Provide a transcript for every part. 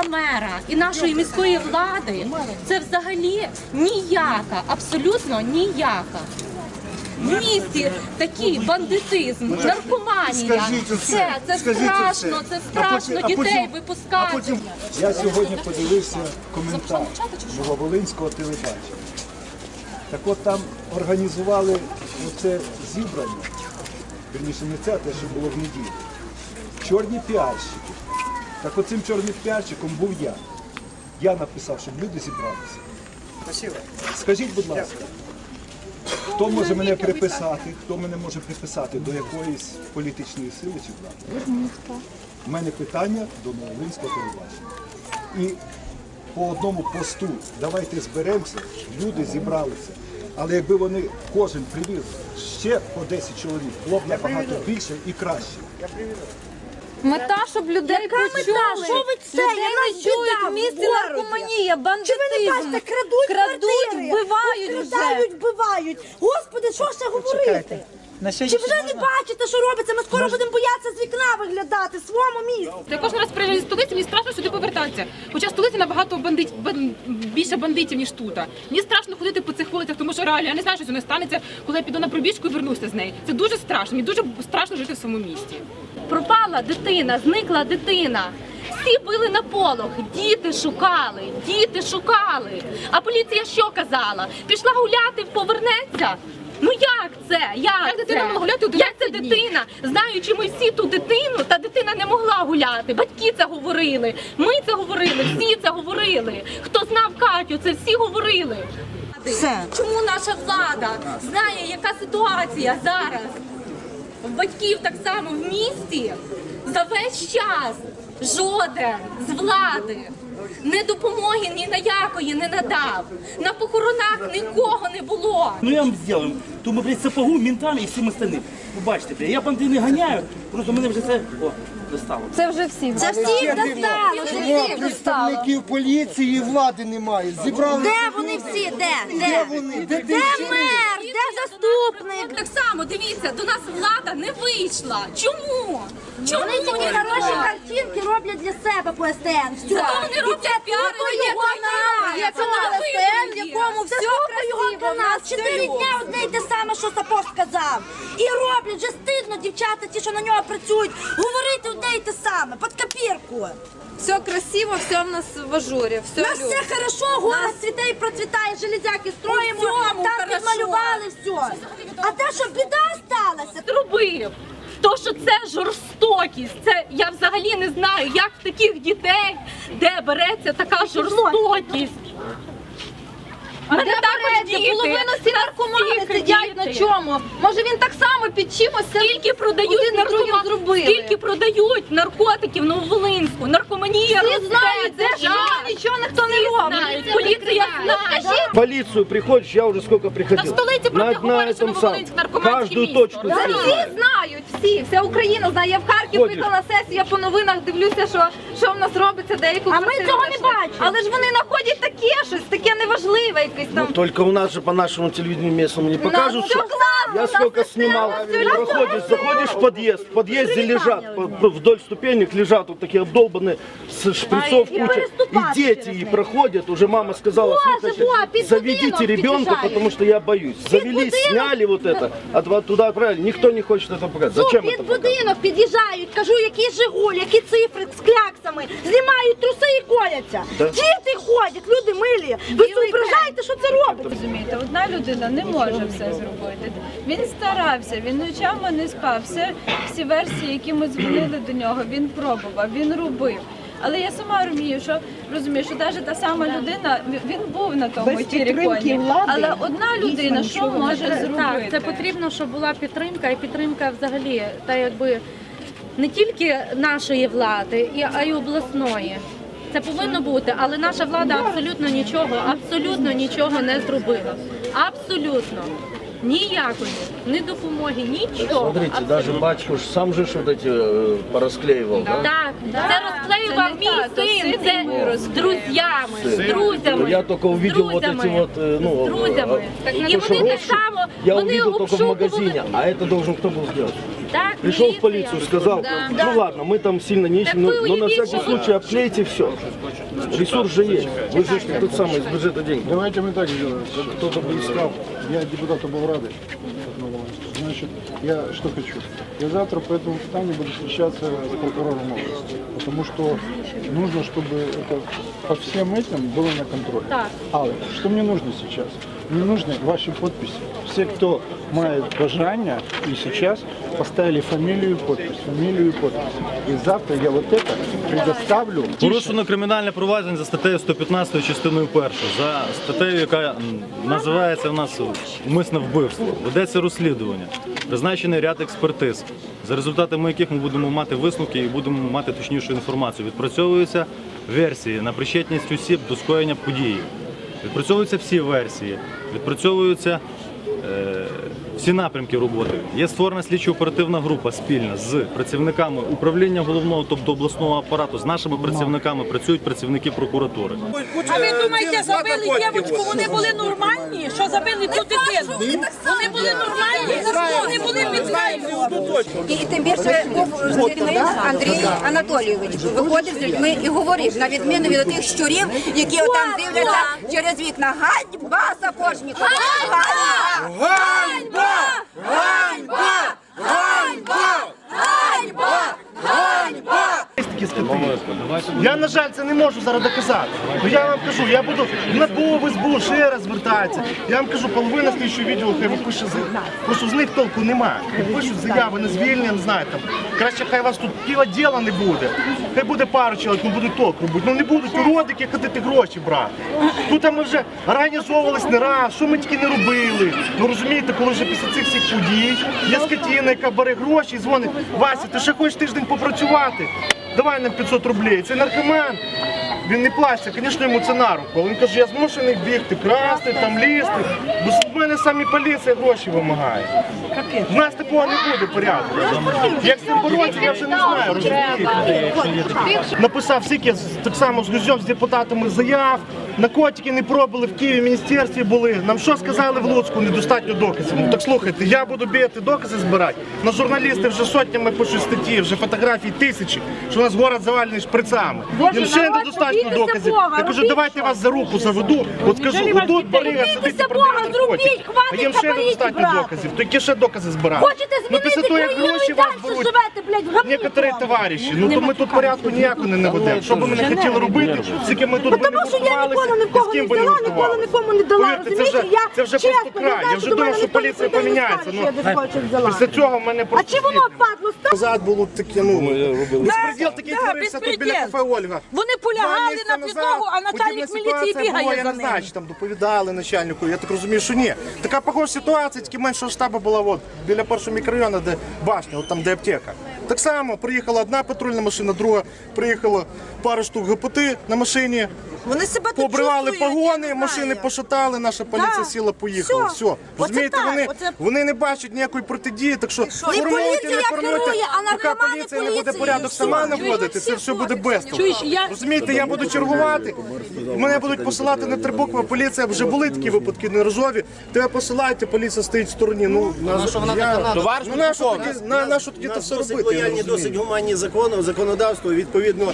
робота мера і нашої міської влади це взагалі ніяка, абсолютно ніяка. В місті такий бандитизм, наркоманія. Оце, Це, це страшно, це страшно. Дітей випускати. Я сьогодні подивився коментар Нововолинського телебачення. Так от там організували оце зібрання, вірніше не це, те, що було в неділю. Чорні піарщики. Так оцим чорним піарщиком був я. Я написав, щоб люди зібралися. Скажіть, будь ласка, хто може мене приписати, хто мене може приписати до якоїсь політичної сили чи влади? У мене питання до Новолинського телебачення. І по одному посту давайте зберемося, люди зібралися. Але якби вони кожен привіз ще по 10 чоловік, було б набагато більше і краще. Мета, щоб людей Яка почули. мета? Що ви це? Людей Я не нас чують в в місті городі. наркоманія, Чи бандитизм. ви не бачите, крадуть, крадуть, вбивають вже. Крадають, вбивають. Господи, що ще говорити? На Чи сьогодні вже не бачите, що робиться? Ми скоро будемо боятися з вікна виглядати в своєму місті. Я кожен раз приїжджаю з столиці, мені страшно сюди повертатися. Хоча в столиці набагато бандит, бан- більше бандитів, ніж тут. Мені страшно ходити по цих вулицях, тому що реально я не знаю, що зі мною станеться, коли я піду на пробіжку і вернуся з неї. Це дуже страшно. Мені дуже страшно жити в своєму місті. Пропала дитина, зникла дитина. Всі били на полох, діти шукали, діти шукали. А поліція що казала? Пішла гуляти, повернеться. Ну як це? Як, Як дитина це? могла гуляти Як 11 це днів? дитина? Знаючи ми всі ту дитину, та дитина не могла гуляти. Батьки це говорили. Ми це говорили, всі це говорили. Хто знав Катю, це всі говорили. Все. Чому наша влада знає, яка ситуація зараз? В батьків так само в місті за весь час жоден з влади не допомоги ні на якої не надав. На похоронах нікого не було. Ну я вам зроблю. Тому, блядь, сапогу, ментам і всім остальним. Побачите, блядь, я банди не ганяю, просто мене вже це, о, достало. Це вже всі. Це всіх достало. Чому всіх достало. представників поліції і влади немає? Зібрали Де вони всі? Де? Де Де? вони? Де Де ти? мер? Де заступник? Так само дивіться, до нас влада не вийшла. Чому? Чому Вони тільки хороші картинки роблять для себе по СТН. Все. Зато вони роблять це піар, є його канал, є СТН, в якому все його канал. Чотири дня одне й те саме, що Сапог сказав. І роблять, вже стидно, дівчата, ті, що на нього працюють, говорити одне й те саме, під копірку. Все красиво, все в нас в ажурі. Все У нас все хорошо, город цвіте і процвітає, железяки строїмо, У всьому там хорошо. підмалювали все. А те, що біда сталася, зробив. То, що це жорстокість, це я взагалі не знаю, як в таких дітей, де береться така жорстокість. А Мене де також діти, Половину всі наркомани сидять на діти. чому? Може він так само під чимось це Скільки продають один на другим наркома... зробили? Скільки продають наркотиків в Нововолинську? Наркоманія Всі росте, знають, це де що жах. нічого ніхто не робить. поліція знає. В полицию приходишь, я уже сколько приходил. Да в столице правда говорят, что Нововолинск наркоманский каждую точку Да, всі знають, всі, вся Україна знає. Я в Харків Ходиш. приїхала на сесію, я по новинах дивлюся, що, що в нас робиться, деяку А ми цього не бачимо. Але ж вони знаходять таке щось, таке неважливе якесь Ну, там. только у нас же по нашему телевидению местному не покажут, всё что классно, я сколько там всё снимал. классно. Проходишь, заходишь в подъезд, в подъезде лежат, по- вдоль ступенек лежат вот такие обдолбанные с шприцов и куча. И переступать дети через и них. проходят, уже мама сказала, слушайте, во, під заведите будинок ребенка, під'їжджають. потому что я боюсь. Завели, будинок. сняли вот это, а туда отправили. Никто не хочет это показать. Зачем під это показывать? будинок під'їжджають, кажу, який Жигуль, які цифри з кляксами, знімають труси і коляться. Да. Діти ходять, люди милі. Ви зображаєте, що це робить? Розумієте, одна людина не може все зробити. Він старався, він ночами не спав. Все, всі версії, які ми дзвонили до нього, він пробував, він робив. Але я сама розумію, що розумію, що навіть та сама людина він був на тому тіріконі. Але одна людина що може зробити? Так, це потрібно, щоб була підтримка, і підтримка взагалі, та якби не тільки нашої влади, і- а й обласної. Це повинно бути, але наша влада абсолютно нічого, абсолютно нічого не зробила. Абсолютно. Ніякої, ні допомоги, нічого. Смотрите, даже батько ж сам же ж вот эти э, да? Так, це розклеював Це не мій так, то син, син це йому з друзями, з друзями. Я только увидел з вот друзями, эти вот, э, ну, з друзями. э, І то, что вони так розшук, само, я вони увидел только в обшукували. магазине, а это должен кто был сделать? Так, Пришел в міліція. полицию, сказал, ну ладно, мы там сильно не ищем, но, вы но на уявите, всякий что- случай обклейте все. Ресурс же есть. Вы же тот самый из бюджета деньги. Давайте мы так сделаем. Кто-то бы искал. Я депутату был рады. Значит, я что хочу? Я завтра по этому питанию буду встречаться с прокурором области. Потому что нужно, чтобы это по всем этим было на контроле. Так. Але, что мне нужно сейчас? Мне нужны ваши подписи. Все, кто мает бажання, и сейчас поставили фамилию и подпись, фамилию и подпись. И завтра я вот это предоставлю. Порушено кримінальне провадження за статтею 115 частиною 1, за статтею, яка називається в нас умисне вбивство. Ведеться розслідування, призначений ряд експертиз, за результатами яких ми будемо мати висновки і будемо мати точнішу інформацію. Відпрацьовуються версії на причетність осіб до скоєння події. Відпрацьовуються всі версії, відпрацьовуються е, всі напрямки роботи. Є створена слідчо-оперативна група спільна з працівниками управління головного, тобто обласного апарату, з нашими працівниками працюють працівники прокуратури. А ви думаєте, забили дівчинку, вони були нормальні? Що забили цю дитину? Вони були нормальні. І тим більше був керівник Андрій Анатолійович виходив з людьми і говорив, на відміну від тих щурів, які там дивляться через вікна. Ганьба Сапожнікова! Ганьба! Ганьба! Ганьба! Ганьба! Ганьба! скоти. Я, на жаль, це не можу зараз доказати. Ну я вам кажу, я буду в НАБУ, СБУ ще раз звертатися. Я вам кажу, половина слідчого відділу хай випише з Просто з них толку немає. Пишуть заяви на звільнення, не знаю там. Краще хай вас тут піва діла не буде. Хай буде пару чоловік, ну буде толку робити. Ну не будуть уродики ходити гроші брати. Тут ми вже організовувались не раз, що ми тільки не робили. Ну розумієте, коли вже після цих всіх подій є скотіна, яка бере гроші і дзвонить, Вася, ти ще хочеш тиждень попрацювати? Давай нам 500 рублей. Це наркоман. Він не плачеться, звісно, йому це на руку. Він каже, я змушений бігти, красти, там лізти. Бо з мене самі поліція гроші вимагає. У нас такого не буде порядку. Як з цим боротися, я вже не знаю. розумієте? Написав з- так само з Гузьом, з депутатами заяв. Наркотики не пробували в Києві, в міністерстві були. Нам що сказали в Луцьку? Недостатньо доказів. Ну так слухайте, я буду бігати докази збирати. На журналісти вже сотнями пишуть статті, вже фотографії тисячі, що у нас город завалений шприцами. Їм ще недостатньо доказів. Я кажу, давайте вас за руку заведу. От скажу, отут барига сидить і продає Бога, наркотики. зробіть, А їм хватить ще недостатньо брати. доказів. Які ще докази збирати? Хочете Ну після змінити того, як країну гроші і вас далі беруть. живете, блядь, в говні Некоторі товариші, ну то ми тут порядку ніяко не наведемо. Що би ми не хотіли робити, скільки ми тут Тому що я ніколи готувалися, ні в і кого з не ким би не взяла, ніколи нікому не дала. Повірте, це вже, розумієте? Я це вже чесно, просто край. Я вже думав, що поліція не не поміняється. Ну, після цього в мене А просто чи воно падло? Назад було таке, ну, безпреділ такий да, творився тут біля кафе Ольга. Вони полягали місяці на підлогу, а начальник міліції бігає за не знаю, ним. там доповідали начальнику. Я так розумію, що ні. Така похожа ситуація, тільки меншого штабу була от, біля першого мікрорайону, де башня, от там де аптека. Так само приїхала одна патрульна машина, друга приїхала пару штук ГПТ на машині. Вони себе тут Пообривали чувствують, я погони, не машини знаю. пошатали, наша поліція Да. сіла, поїхала. Все. Все. Розумієте, так, вони, оце- вони не бачать ніякої протидії, так що І формуйте, поліція не формуйте, керує, а поки наркомани поліція не буде порядок сама наводити, це все буде без Чуєш, я- Розумієте, я буду чергувати, мене будуть посилати на три букви, поліція, вже були такі випадки неразові, тебе посилаєте, поліція стоїть в стороні, ну, на, що вона я, ну, на що тоді, на, на що тоді це все досить робити, я лояльні, розумію. досить гуманні закони, законодавство. Відповідно,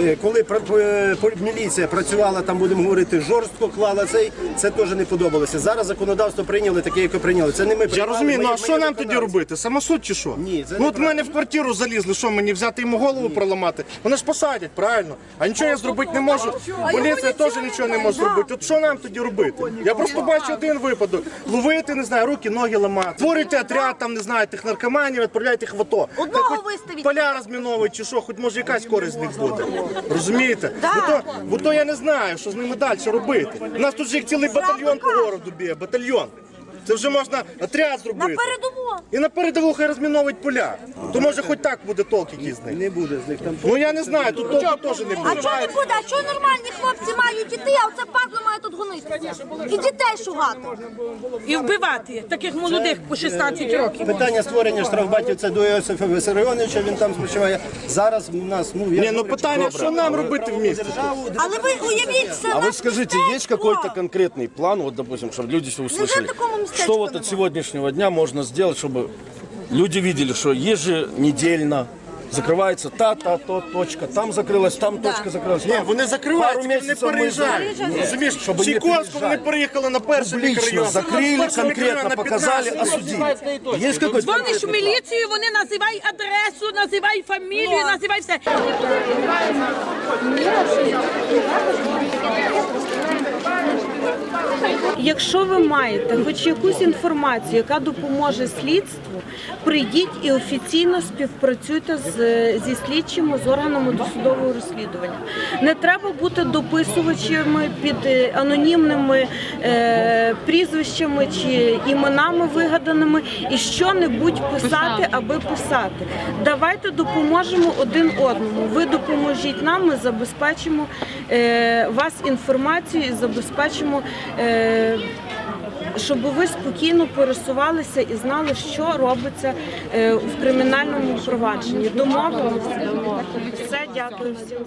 е, коли пра- пра- пр- міліція працювала, там будемо говорити, жорстко клала цей, це теж не подобалося. Зараз законодавство прийняли таке, яке прийняли. Це не ми Я приймали, розумію, ми- ну а ми що є нам тоді виконавці. робити? Самосуд чи що? Ні, це ну от в неправильно. мене в квартиру залізли, що мені взяти йому голову проламати? Вони ж посадять, правильно? А нічого я зробити не можу. Поліція теж нічого не може зробити. От що нам тоді робити? Я просто бачу один випадок. Ловити, не знаю, руки, ноги ламати. Створюйте отряд, там не знаю, тих наркоманів, відправляйте їх в АТО. Одного виставіть. Поля розміновують чи що, хоч може якась користь з них буде. Розумієте? Бо то, бо то я не знаю, що з ними далі робити. У нас тут же їх цілий батальйон по городу б'є, батальйон. Це вже можна отряд зробити. На передову. І на передову хай розміновують поля. То може хоч так буде толк якийсь з них. Не буде з них там. Ну я не знаю, тут толку теж не А буде. чого не буде? А чого нормальні хлопці мають іти, а оце падло має тут гонитися? І дітей шугати. І вбивати таких молодих по 16 років. Питання створення штрафбатів це до Йосифа Висаріоновича, він там спочиває. Зараз у нас, ну, я Ні, ну говорю, питання, що нам робити в місті? державу, Але ви уявіть все. А вы скажите, есть какой-то конкретный план, вот, допустим, чтобы люди все услышали, такому местечку что вот нема? от сегодняшнего дня можно сделать, чтобы люди видели, что еженедельно закривається та, та, то, точка, там закрилась, там точка закрилась. Ні, там. вони закриваються, Пару вони не місяців ми переїжджають. за- Розумієш, Щоб в не Чайковську вони переїжджали. переїхали на перший Публично мікрорайон. закрыли, Перший мікрорайон конкретно на показали, 15. осудили. Есть какой-то Дзвониш в конкретный план? міліцію, вони називай адресу, називай фамілію, називай все. Якщо ви маєте хоч якусь інформацію, яка допоможе слідству, прийдіть і офіційно співпрацюйте з, зі слідчими з органами досудового розслідування. Не треба бути дописувачами під е, анонімними е, прізвищами чи іменами вигаданими і що-небудь писати, аби писати. Давайте допоможемо один одному. Ви допоможіть нам, ми забезпечимо е, вас інформацією і забезпечимо. Е, щоб ви спокійно пересувалися і знали, що робиться е, в кримінальному провадженні. Домовилися? Все, дякую всім.